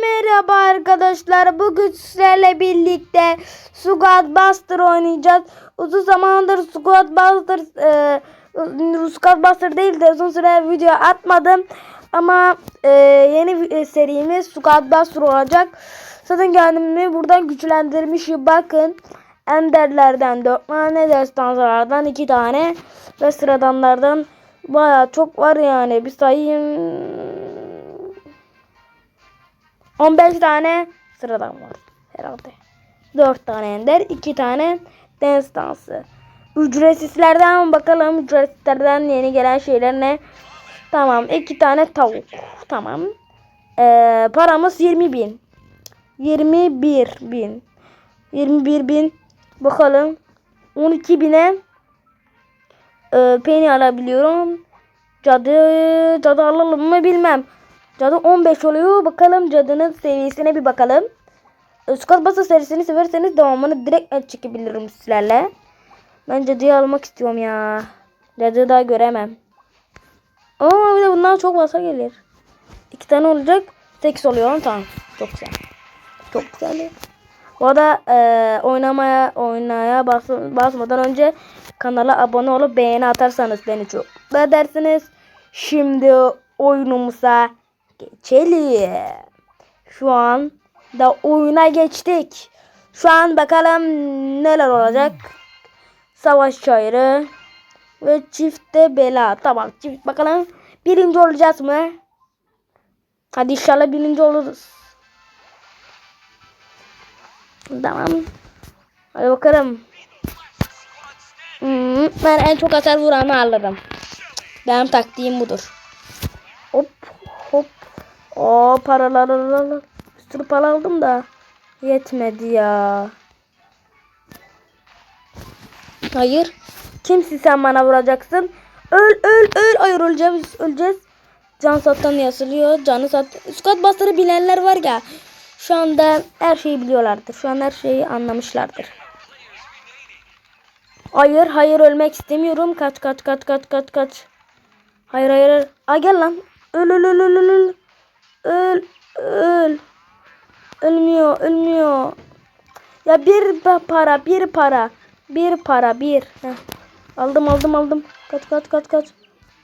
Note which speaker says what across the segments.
Speaker 1: merhaba arkadaşlar. Bugün sizlerle birlikte Squad Buster oynayacağız. Uzun zamandır Squad Buster e, Squad Buster değil de uzun süre video atmadım. Ama e, yeni bir serimiz Squad Buster olacak. Zaten kendimi buradan güçlendirmişim. Bakın Enderlerden 4 tane, destansalardan 2 tane ve sıradanlardan baya çok var yani. Bir sayayım. 15 tane sıradan var herhalde. 4 tane ender, 2 tane destansı. Ücretsizlerden bakalım. Ücretsizlerden yeni gelen şeyler ne? Tamam. 2 tane tavuk. Tamam. Ee, paramız 20 bin. 21 bin. 21 bin. Bakalım. 12 bine e, peni alabiliyorum. Cadı, cadı alalım mı bilmem. Cadı 15 oluyor. Bakalım cadının seviyesine bir bakalım. Squad Basa serisini severseniz devamını direkt çekebilirim sizlerle. Ben cadıyı almak istiyorum ya. Cadıyı daha göremem. Ama bir de bundan çok basa gelir. İki tane olacak. 8 oluyor. Tamam. Çok güzel. Çok güzel. Bu arada e, oynamaya oynaya bas, basmadan önce kanala abone olup beğeni atarsanız beni çok dersiniz. Şimdi oyunumuza geçelim. Şu an da oyuna geçtik. Şu an bakalım neler olacak. Savaş çayırı ve çifte bela. Tamam çift bakalım birinci olacağız mı? Hadi inşallah birinci oluruz. Tamam. Hadi bakalım. Hmm, ben en çok hasar vuranı alırım. Benim taktiğim budur. Hop. O paraları bir sürü para aldım da yetmedi ya. Hayır. Kimsin sen bana vuracaksın? Öl öl öl. Hayır öleceğiz öleceğiz. Can sattan yasılıyor. Canı sat. Squad Buster'ı bilenler var ya. Şu anda her şeyi biliyorlardır. Şu an her şeyi anlamışlardır. Hayır hayır ölmek istemiyorum. Kaç kaç kaç kaç kaç kaç. Hayır hayır. hayır. Ay gel lan. Öl öl öl öl öl. Öl. Öl. öl. Ölmüyor ölmüyor. Ya bir para bir para. Bir para bir. Heh. Aldım aldım aldım. Kaç kaç kaç kaç.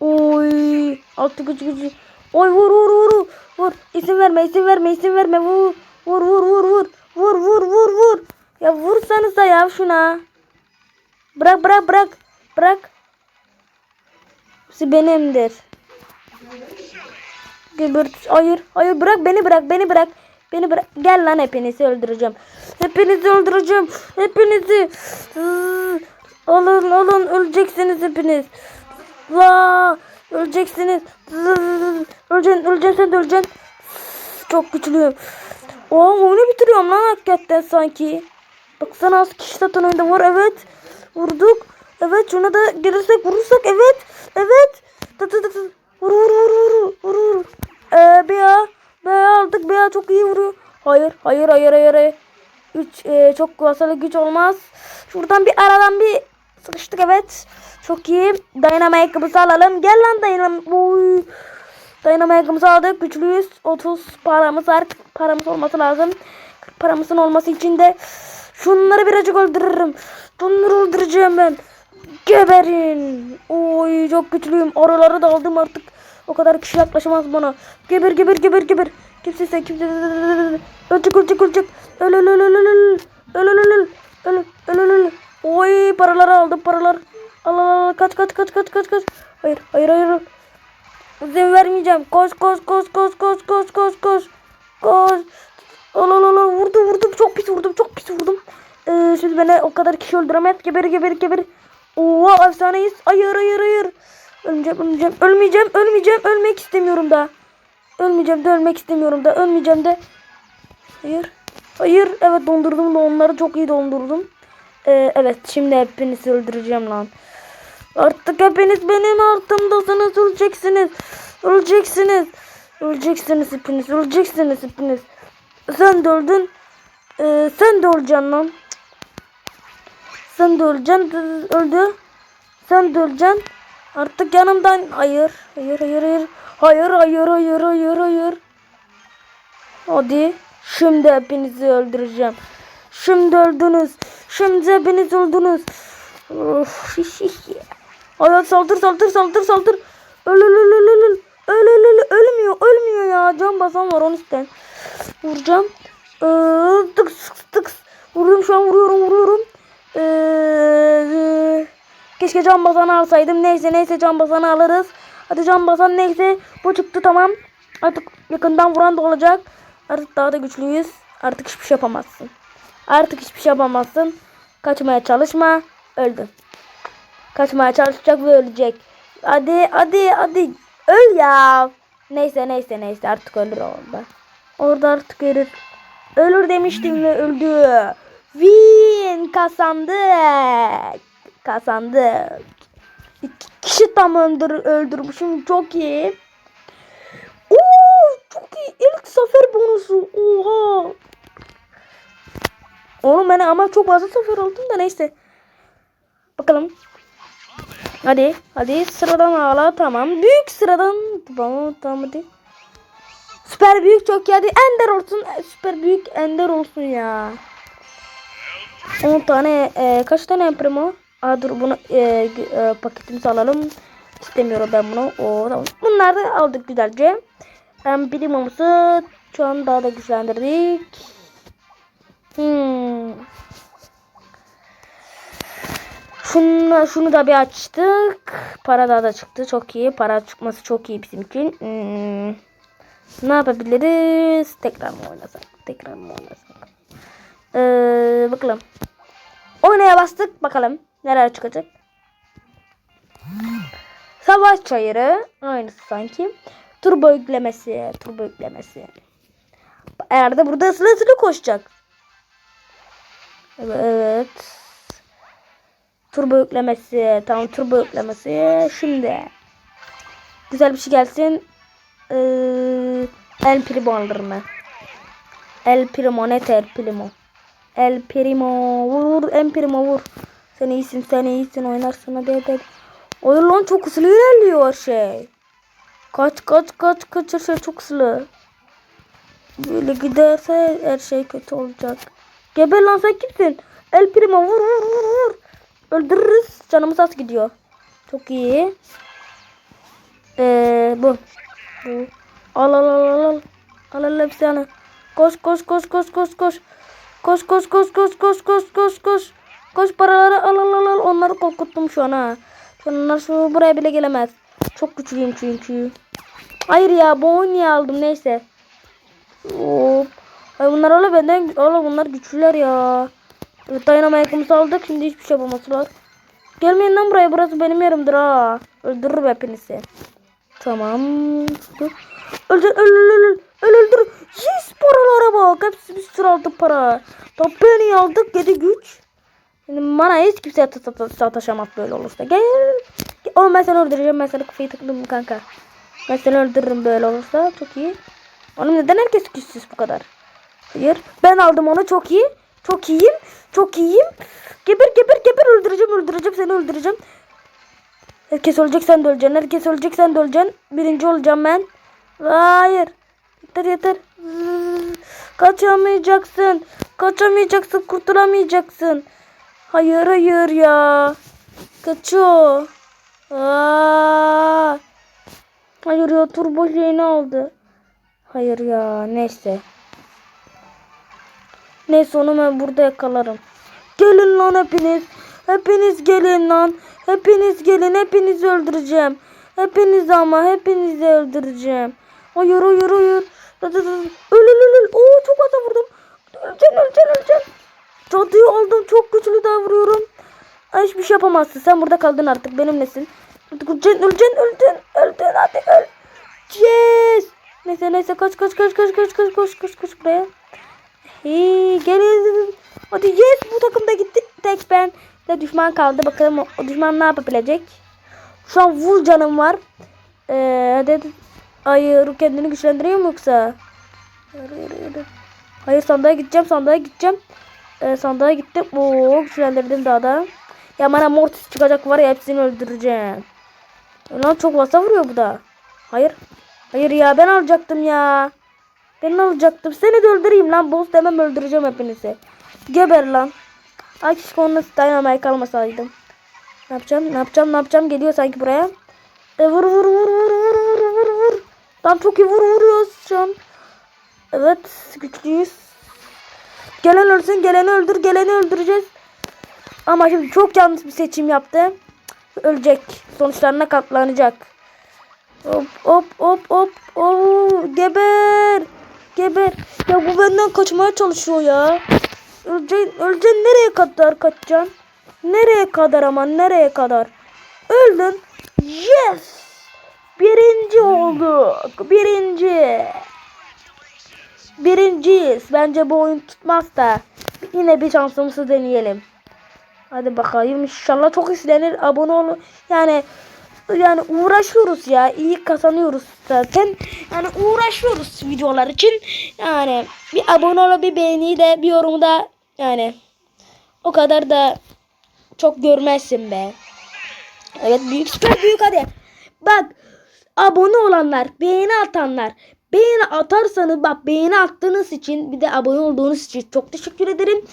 Speaker 1: Oy. Altı gücü gücü. Oy vur vur vur vur. İsim verme isim verme isim verme. Vur. Vur vur vur vur. Vur vur vur vur. Ya vursanıza ya şuna. Bırak bırak bırak. Bırak. Hepsi benimdir. Gebert. Hayır. Hayır bırak beni bırak beni bırak. Beni bırak. Gel lan hepinizi öldüreceğim. Hepinizi öldüreceğim. Hepinizi. Alın alın öleceksiniz hepiniz. Vaa öleceksiniz. Öleceksin öleceksin de öleceksin. Çok güçlüyüm. Oha oyunu bitiriyorum lan hakikaten sanki. Baksana az kişi zaten oyunda var evet. Vurduk. Evet şuna da gelirsek vurursak evet. Evet. Tı tı tı tı. Vur vur vur vur vur vur. Ee, Bea. Bea aldık. Bea çok iyi vuruyor. Hayır hayır hayır hayır. hayır. Üç, e, çok kuvasalı güç olmaz. Şuradan bir aradan bir sıkıştık evet. Çok iyi. Dayanama ayakkabısı alalım. Gel lan dayanama. Oy. Dayanama ayakkabısı aldık. Güçlüyüz. 30 paramız var. Paramız olması lazım. Paramızın olması için de şunları birazcık öldürürüm. Bunları öldüreceğim ben. Geberin. Oy çok güçlüyüm. Oraları da aldım artık. O kadar kişi yaklaşamaz bana. Geber geber geber geber. Kimse sen kimse. Ölecek ölecek ölecek. Öl öl öl öl öl öl. Öl öl öl öl. Öl öl. Oy paraları aldım paralar. Al al al kaç kaç kaç kaç kaç kaç. Hayır hayır hayır. İzin vermeyeceğim. Koş koş koş koş koş koş koş koş. Koş. Al al al vurdum vurdum çok pis vurdum çok pis vurdum. Ee, şimdi beni o kadar kişi öldüremez. Geber geber geber. Oha efsaneyiz. Hayır hayır hayır. Ölmeyeceğim ölmeyeceğim. Ölmeyeceğim ölmeyeceğim. Ölmek istemiyorum da. Ölmeyeceğim de ölmek istemiyorum da. Ölmeyeceğim de. Hayır. Hayır. Evet dondurdum da onları çok iyi dondurdum. Ee, evet şimdi hepinizi öldüreceğim lan. Artık hepiniz benim altımdasınız. Öleceksiniz. Öleceksiniz. Öleceksiniz hepiniz. Öleceksiniz hepiniz. Sen de öldün. Ee, sen de öleceksin lan. Sen de öleceksin. Öldü. Sen de öleceksin. Artık yanımdan. Hayır. Hayır hayır hayır. Hayır hayır hayır hayır hayır. Hadi. Şimdi hepinizi öldüreceğim. Şimdi öldünüz. Şimdi hepiniz öldünüz. Of. Saldır saldır saldır saldır. Öl öl öl öl öl öl. Öl öl öl. Ölmüyor ölmüyor ya. Can basan var onun üstten. Vuracağım. Ee, tıks tıks. Vuruyorum şu an vuruyorum vuruyorum. Ee, keşke can basanı alsaydım. Neyse neyse can basanı alırız. Hadi can basan neyse. Bu çıktı tamam. Artık yakından vuran da olacak. Artık daha da güçlüyüz. Artık hiçbir şey yapamazsın. Artık hiçbir şey yapamazsın. Kaçmaya çalışma. Öldün. Kaçmaya çalışacak ve ölecek. Hadi hadi hadi. Öl ya. Neyse neyse neyse artık ölür orada. Orada artık ölür. Ölür demiştim ve öldü. Win kazandık. Kazandık. İki kişi tam öldür, öldürmüşüm. Çok iyi. Oo, çok iyi. İlk zafer bonusu. Oha. Oğlum ben ama çok fazla zafer aldım da neyse. Bakalım. Hadi. Hadi sıradan ağla tamam. Büyük sıradan. Tamam tamam hadi. Süper büyük çok. Hadi ender olsun. Süper büyük ender olsun ya. 10 tane e, kaç tane primo? Aa dur bunu e, e, paketimizi alalım. İstemiyorum ben bunu. O tamam. Bunları da aldık güzelce. Hem primomuzu şu an daha da güçlendirdik. Hmm. Şunu, şunu da bir açtık. Para daha da çıktı. Çok iyi. Para çıkması çok iyi bizim için. Hmm. Ne yapabiliriz? Tekrar mı oynasak? Tekrar mı oynasak? Ee, bakalım. Oynaya bastık. Bakalım neler çıkacak. Savaş çayırı. Aynısı sanki. Turbo yüklemesi. Turbo yüklemesi. Eğer de burada sıra sıra koşacak. Evet. Turbo yüklemesi. Tamam turbo yüklemesi. Şimdi. Güzel bir şey gelsin. Ee, El Primo alır mı? El Primo net El Primo. El Primo vur El Primo vur. Sen iyisin sen iyisin oynarsın hadi hadi. Oyun lan çok hızlı ilerliyor şey. Kaç kaç kaç kaç her şey çok hızlı. Böyle giderse her şey kötü olacak. Geber lan sen kimsin? El Primo vur vur vur vur. Öldürürüz. Canımız az gidiyor. Çok iyi. Ee, bu. Bu. Al al al al al. Al al hepsini. Koş koş koş koş koş koş. Koş koş koş koş koş koş koş koş. Koş paraları al al al al. Onları korkuttum şu an ha. Şu an onlar şu buraya bile gelemez. Çok güçlüyüm çünkü. Hayır ya bu oyunu niye aldım neyse. Hop. Ay bunlar öyle benden oğlum bunlar güçlüler ya. Evet, dayanama yakımızı aldık şimdi hiçbir şey yapamazlar. Gelmeyin lan buraya burası benim yerimdir ha. Öldürürüm hepinizi. Tamam. Dur. Öl öl öl öl öl öl öldür. Yes paralara bak. Hepsi bir sürü aldık para. Tabii aldık 7 güç. Şimdi bana hiç kimse sat- sataşamaz böyle olursa. Gel. Oğlum ben seni öldüreceğim. Ben sana kafayı tıkladım kanka. Ben seni öldürürüm böyle olursa. Çok iyi. Oğlum neden herkes güçsüz bu kadar? Hayır. Ben aldım onu çok iyi. Çok iyiyim. Çok iyiyim. Geber geber geber öldüreceğim öldüreceğim seni öldüreceğim. Herkes ölecek sen de öleceksin. Herkes ölecek sen de öleceksin. Birinci olacağım ben. Hayır. Yeter yeter. Kaçamayacaksın. Kaçamayacaksın. Kurtulamayacaksın. Hayır hayır ya. Kaçıyor. Aa. Hayır ya turbo şeyini aldı. Hayır ya neyse. Neyse onu ben burada yakalarım. Gelin lan hepiniz. Hepiniz gelin lan. Hepiniz gelin. Hepinizi öldüreceğim. Hepinizi ama hepinizi öldüreceğim. Hayır hayır hayır. Dı dı dı. Öl öl öl, öl. Oo çok fazla vurdum. Öleceksin öleceksin öleceksin. Cadıyı aldım. Çok güçlü daha vuruyorum. Ay, hiçbir şey yapamazsın. Sen burada kaldın artık. Benimlesin. Öleceksin öleceksin öldün. Öldün hadi öl. Yes. Neyse neyse kaç kaç kaç kaç kaç kaç kaç kaç kaç buraya. Hey, gelin. Hadi yes bu takımda gitti. Tek ben de düşman kaldı. Bakalım o, düşman ne yapabilecek. Şu an vur canım var. Ee, hadi. Hayır kendini güçlendiriyor mu yoksa? Hayır, hayır. Hayır sandığa gideceğim sandığa gideceğim. Ee, sandığa gittim. Oo güçlendirdim daha da. Ya bana mortis çıkacak var ya hepsini öldüreceğim. Lan çok fazla vuruyor bu da. Hayır. Hayır ya ben alacaktım ya. Ben alacaktım? Seni de öldüreyim lan. Boss demem öldüreceğim hepinizi. Geber lan. Ay keşke onunla Dynamite kalmasaydım. Ne yapacağım? Ne yapacağım? Ne yapacağım? Geliyor sanki buraya. E, vur vur vur vur vur vur vur vur. Tam çok iyi vur vuruyoruz şu an. Evet güçlüyüz. Gelen ölsün geleni öldür geleni öldüreceğiz. Ama şimdi çok yanlış bir seçim yaptı. Ölecek. Sonuçlarına katlanacak. Hop hop hop hop. Oo, geber. Geber. Ya bu benden kaçmaya çalışıyor ya. Öleceksin, öleceksin nereye kadar kaçacaksın? Nereye kadar ama nereye kadar? Öldün. Yes. Birinci olduk. Birinci. Birinciyiz. Bence bu oyun tutmaz da. Yine bir şansımızı deneyelim. Hadi bakayım inşallah çok izlenir. Abone olun. Yani yani uğraşıyoruz ya. iyi kazanıyoruz zaten. Yani uğraşıyoruz videolar için. Yani bir abone ol, bir beğeni de bir yorumu da yani o kadar da çok görmezsin be. Evet büyük süper büyük hadi. Bak abone olanlar, beğeni atanlar. Beğeni atarsanız bak beğeni attığınız için bir de abone olduğunuz için çok teşekkür ederim.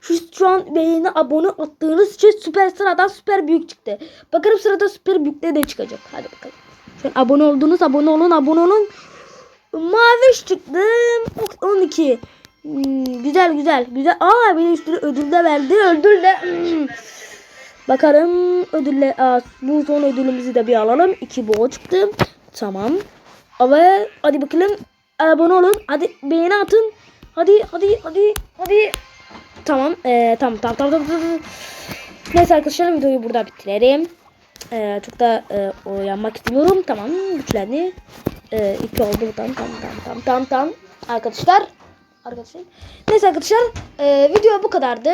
Speaker 1: Şu, şu an beğeni abone attığınız için süper sıradan süper büyük çıktı. Bakalım sırada süper büyükte de çıkacak. Hadi bakalım. Şu an abone oldunuz abone olun abone olun. Mavi çıktım. 12. Hmm, güzel güzel güzel. Aa benim üstüne ödül de verdi. Ödül de. Hmm. Bakalım ödülle bu son ödülümüzü de bir alalım. 2 boğa çıktı. Tamam. Ve hadi bakalım abone olun. Hadi beğeni atın. Hadi hadi hadi hadi. Tamam. Ee, tamam, tamam tamam tamam tamam. Neyse arkadaşlar videoyu burada bitirelim. Ee, çok da e, uyanmak istemiyorum. Tamam güçlendi. Ee, iki oldu. Tamam tamam tamam tamam tamam tamam. Arkadaşlar. Arkadaşlar. Neyse arkadaşlar. E, video bu kadardı.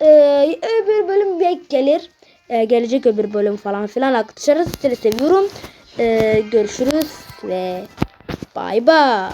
Speaker 1: Ee, öbür bölüm belki gelir. Ee, gelecek öbür bölüm falan filan arkadaşlar. Sizi seviyorum. Ee, görüşürüz ve bay bay.